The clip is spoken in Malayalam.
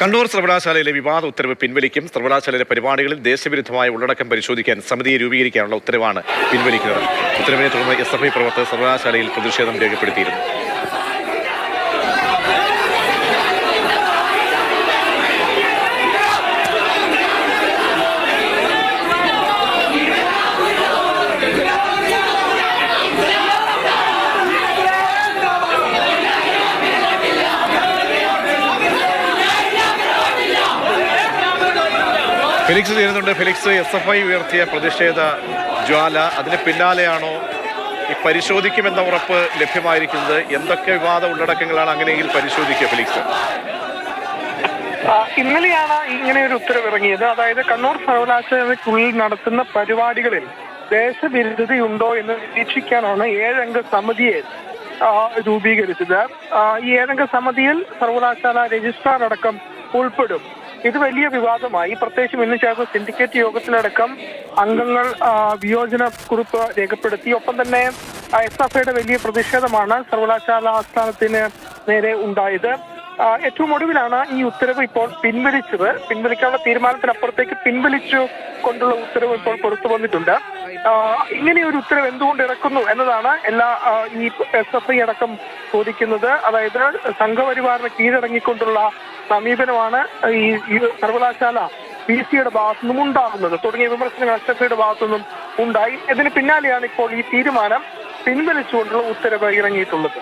കണ്ണൂർ സർവകലാശാലയിലെ വിവാദ ഉത്തരവ് പിൻവലിക്കും. സർവകലാശാലയിലെ പരിപാടികളിൽ ദേശവിരുദ്ധമായ ഉള്ളടക്കം പരിശോധിക്കാൻ സമിതിയെ രൂപീകരിക്കാനുള്ള ഉത്തരവാണ് പിൻവലിക്കുന്നത്. ഉത്തരവിനെ തുടർന്ന് എസ് എഫ് ഐ പ്രവർത്തകർ സർവകലാശാലയിൽ പ്രതിഷേധം രേഖപ്പെടുത്തിയിരുന്നു. ഫെലിക്സ് ചെയ്യുന്നുണ്ട് ഫിലിക്സ് എസ് എഫ് ഐ ഉയർത്തിയ പ്രതിഷേധ ജ്വാല. അതിന് പിന്നാലെയാണോ ഈ പരിശോധിക്കുമെന്ന ഉറപ്പ് ലഭ്യമായിരിക്കുന്നത്? എന്തൊക്കെ വിവാദ ഉള്ളടക്കങ്ങളാണ് അങ്ങനെയെങ്കിൽ പരിശോധിക്കുക ഫിലിക്സ്? ഇന്നലെയാണ് ഇങ്ങനെ ഒരു ഉത്തരവ് ഇറങ്ങിയത് അതായത് കണ്ണൂർ സർവകലാശാലയ്ക്കുള്ളിൽ നടത്തുന്ന പരിപാടികളിൽ ദേശവിരുദ്ധതയുണ്ടോ എന്ന് നിരീക്ഷിക്കാനാണ് ഏഴംഗ സമിതിയെ രൂപീകരിച്ചത്. ഈ ഏഴംഗ സമിതിയിൽ സർവകലാശാല രജിസ്ട്രാർ അടക്കം ഉൾപ്പെടും. ഇത് വലിയ വിവാദമായി. പ്രത്യേകിച്ചും ഇന്ന് ചേർന്ന സിൻഡിക്കേറ്റ് യോഗത്തിലടക്കം അംഗങ്ങൾ വിയോജന കുറിപ്പ് രേഖപ്പെടുത്തി. ഒപ്പം തന്നെ എസ് എഫ് ഐയുടെ വലിയ പ്രതിഷേധമാണ് സർവകലാശാല ആസ്ഥാനത്തിന് നേരെ ഉണ്ടായത്. ഏറ്റവും ഒടുവിലാണ് ഈ ഉത്തരവ് ഇപ്പോൾ പിൻവലിച്ചത്. പിൻവലിക്കാനുള്ള തീരുമാനത്തിനപ്പുറത്തേക്ക് പിൻവലിച്ചു കൊണ്ടുള്ള ഉത്തരവ് ഇപ്പോൾ പുറത്തു വന്നിട്ടുണ്ട്. ഇങ്ങനെ ഒരു ഉത്തരവ് എന്തുകൊണ്ട് ഇറക്കുന്നു എന്നതാണ് എല്ലാ ഈ എസ് എഫ് ഐ അടക്കം ചോദിക്കുന്നത്. അതായത് സംഘപരിവാറിന് കീഴടങ്ങിക്കൊണ്ടുള്ള സമീപനമാണ് ഈ സർവകലാശാല പി സിയുടെ ഭാഗത്തു നിന്നും ഉണ്ടാകുന്നത്. തുടങ്ങിയ വിമർശനങ്ങൾ എസ് എഫ് ഐയുടെ ഭാഗത്തു നിന്നും ഉണ്ടായി. ഇതിന് പിന്നാലെയാണ് ഇപ്പോൾ ഈ തീരുമാനം പിൻവലിച്ചുകൊണ്ടുള്ള ഉത്തരവ് ഇറങ്ങിയിട്ടുള്ളത്.